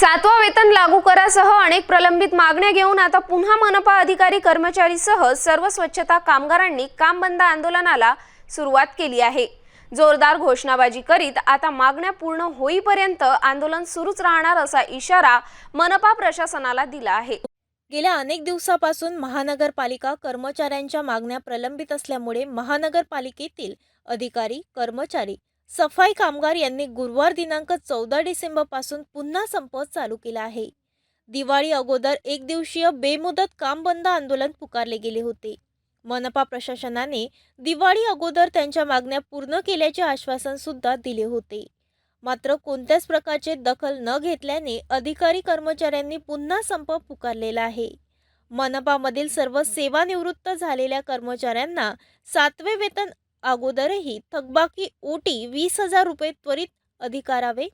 सातवा वेतन लागू करासह अनेक प्रलंबित मागण्या घेऊन आता पुन्हा मनपा अधिकारी कर्मचारीसह सर्व स्वच्छता कामगारांनी काम बंद आंदोलनाला सुरुवात केली आहे. जोरदार घोषणाबाजी करीत आता मागण्या पूर्ण होईपर्यंत आंदोलन सुरूच राहणार असा इशारा मनपा प्रशासनाला दिला आहे. गेल्या अनेक दिवसापासून महानगरपालिका कर्मचाऱ्यांच्या मागण्या प्रलंबित असल्यामुळे महानगरपालिकेतील अधिकारी कर्मचारी सफाई कामगार यांनी गुरुवार दिनांक चौदा डिसेंबरपासून पुन्हा संप चालू केला आहे. दिवाळी अगोदर एक दिवसीय बेमुदत काम बंद आंदोलन पुकारले गेले होते. मनपा प्रशासनाने दिवाळी अगोदर त्यांच्या मागण्या पूर्ण केल्याचे आश्वासन सुद्धा दिले होते. मात्र कोणत्याच प्रकारचे दखल न घेतल्याने अधिकारी कर्मचाऱ्यांनी पुन्हा संप पुकारलेला आहे. मनपामधील सर्व सेवानिवृत्त झालेल्या कर्मचाऱ्यांना सातवे वेतन अगोदरही थकबाकी ओटी वीस हजार रुपये त्वरित अधिकारावे.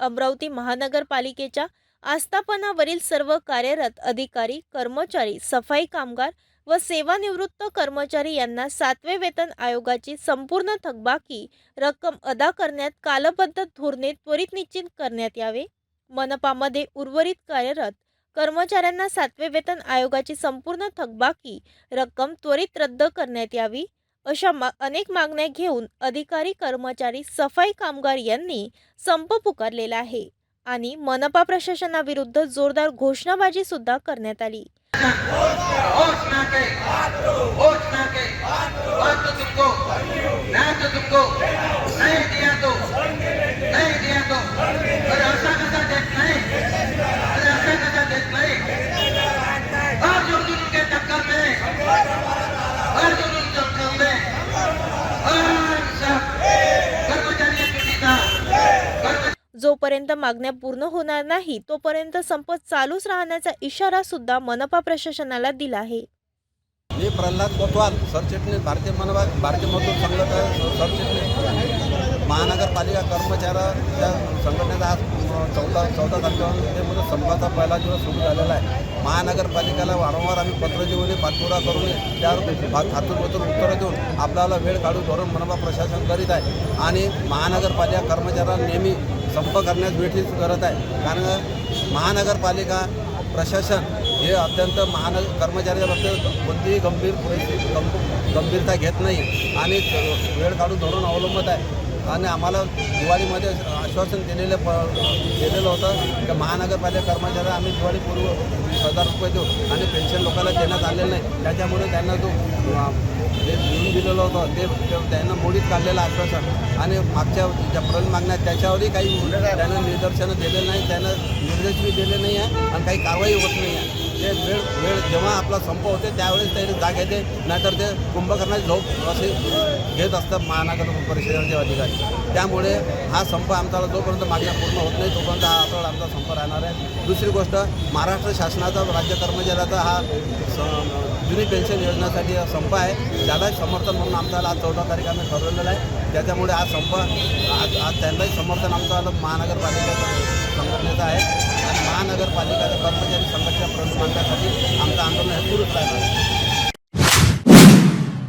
अमरावती महानगरपालिकेच्या आस्थापनावरील सर्व कार्यरत अधिकारी कर्मचारी सफाई कामगार व सेवानिवृत्त कर्मचारी यांना सातवे वेतन आयोगाची संपूर्ण थकबाकी रक्कम अदा करण्यात कालबद्ध धोरणे त्वरित निश्चित करण्यात यावे. मनपामध्ये उर्वरित कार्यरत कर्मचाऱ्यांना सातवे वेतन आयोगाची संपूर्ण थकबाकी रक्कम त्वरित रद्द करण्यात यावी. अशा मा अनेक मागण्या घेऊन अधिकारी कर्मचारी सफाई कामगार यांनी संप पुकारलेला आहे आणि मनपा प्रशासनाविरुद्ध जोरदार घोषणाबाजी सुद्धा करण्यात आली. जोपर्यंत मागण्या पूर्ण होणार नाही तोपर्यंत संप चालूच राहण्याचा इशारा सुद्धा मनपा प्रशासनाला दिला आहे. मी प्रल्हाद कोतवाल सरचिटणीस भारतीय मनपा भारतीय मजदूर संघटना सरचिटणीस महानगरपालिका कर्मचाऱ्या संघटनेचा आज चौदा चौदा तारखेमध्ये संपाचा पहिला दिवस सुरू झालेला आहे. महानगरपालिकेला वारंवार आम्ही पत्र देऊन पाठपुरा करून त्यावर खातूरमधून उत्तरं देऊन आपल्याला वेळ काढून धोरण मनपा प्रशासन करीत आहे. आणि महानगरपालिका कर्मचाऱ्यांना नेहमी संप करण्यास वेठीस करत आहे. कारण महानगरपालिका प्रशासन हे अत्यंत महान कर्मचाऱ्याच्या बाबतीत कोणतीही गंभीर परिस्थिती गंभीरता घेत नाही आणि वेळ काढून धोरण अवलंबत आहे. आणि आम्हाला दिवाळीमध्ये आश्वासन दिलेलं प दिलेलं होतं की महानगरपालिका कर्मचाऱ्यांना आम्ही दिवाळीपूर्व वीस हजार रुपये देऊ आणि पेन्शन लोकांना देण्यात आलेलं नाही. त्याच्यामुळे त्यांना जो जे लिहून दिलेलं होतं ते त्यांना मोडीत काढलेलं आश्वासन. आणि मागच्या ज्या प्रल मागण्या त्याच्यावरही काही त्यांना निदर्शनं दिलेलं नाही त्यांना निर्देशही दिले नाही आहे आणि काही कारवाई होत नाही आहे. ते वेळ जेव्हा आपला संप होते त्यावेळेस ते जाग येते नाहीतर ते कुंभकर्णाची झोप असे घेत असतात महानगर परिषदेचे अधिकारी. त्यामुळे हा संप आमचा जोपर्यंत मागण्या पूर्ण होत नाही तोपर्यंत हा आठवडा आमचा संप राहणार आहे. दुसरी गोष्ट महाराष्ट्र शासनाचा राज्य कर्मचाऱ्याचा हा जुनी पेन्शन योजनेसाठी हा संप आहे. त्याला समर्थन म्हणून आमचा आज चौदा तारीख आम्ही ठरवलेला आहे. त्याच्यामुळे हा संप आज आज त्यांनाही समर्थन आमचा महानगरपालिकेचा संघटनेचा आहे. आणि महानगरपालिका कर्मचारी